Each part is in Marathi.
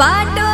பாட்டோ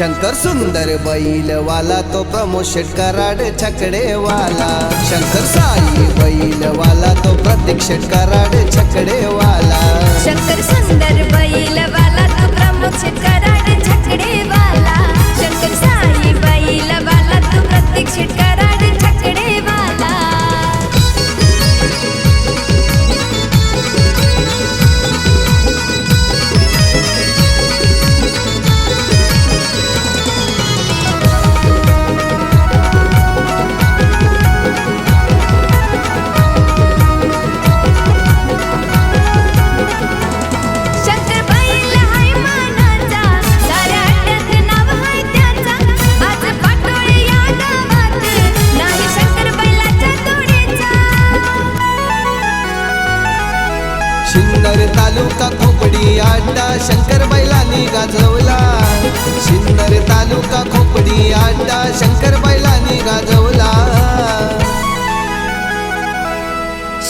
शंकर सुंदर बैलवाला तो प्रमोद कराड छकडेवाला. शंकर साई बैलवाला तो प्रतीक कराड छकडेवाला. तालुका खोपडी आड्डा शंकर बैलांनी गाजवला. शिन्नर तालुका खोपडी आड्डा शंकर बैलांनी गाजवला.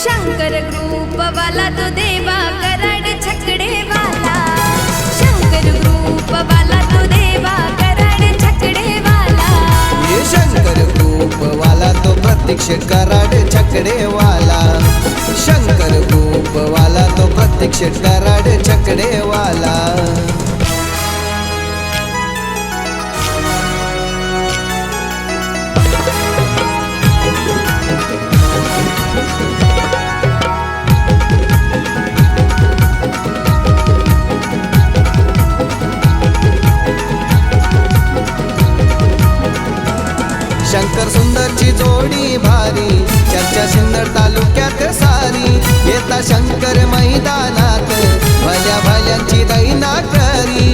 शंकर ग्रुप वाला तो देवा कराड छकडे वाला शंकर ग्रुप वाला तो देवा कराड छकडे वाला ये शंकर वाला तो प्रतीक शेटकराड छकडेवाला. शंकर वाला तो प्रतीक कराड चकडेवाला. शंकर सुंदरची जोडी भारी चर्चा सिन्नर तालुक्यात येता शंकर मैदानात भल्या भल्यांची दैना करी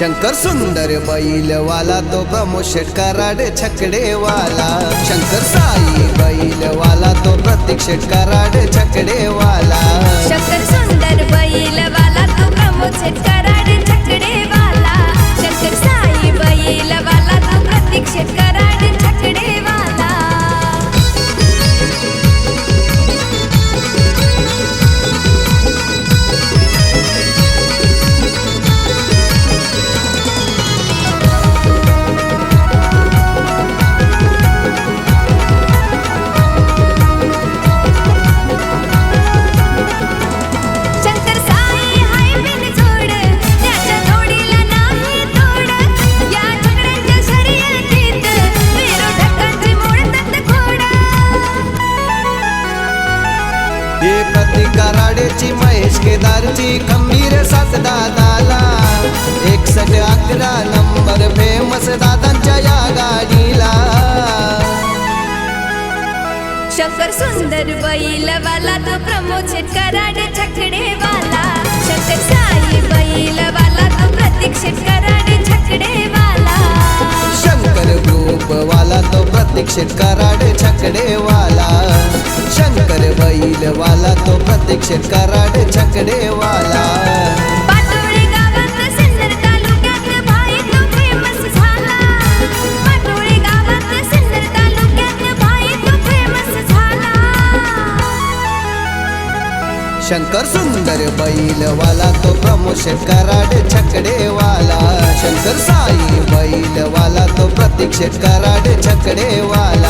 शंकर सुंदर बैलवाला तो प्रमोद शेटकराड छकडेवाला. शंकर साई बैलवाला तो प्रतीक शेटकराड छकडेवाला. केदारची खंबीर साथ दादाला. एकसठ अकरा नंबर फेमस दादांच्या या गाडीला. शंकर सुंदर बैलवाला तो प्रमोद शेटकराड छकडेवाला. शंकर साई बैलवाला तो प्रतीक शेटकराड छकडेवाला. शंकर वाला तो प्रतीक शेटकराड छकडेवाला. भाई तो फेमस झाला. शंकर सुंदर बैलवाला तो प्रमोद शेटकराड छकडेवाला. शंकर साई बैलवाला तो प्रतीक शेटकराड छकडेवाला.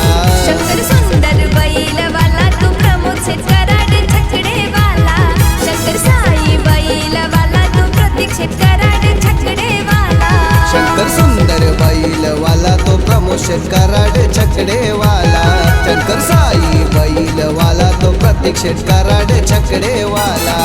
छकडेवाला शंकर साई बैलवाला तो प्रत्येक शेट छकडेवाला.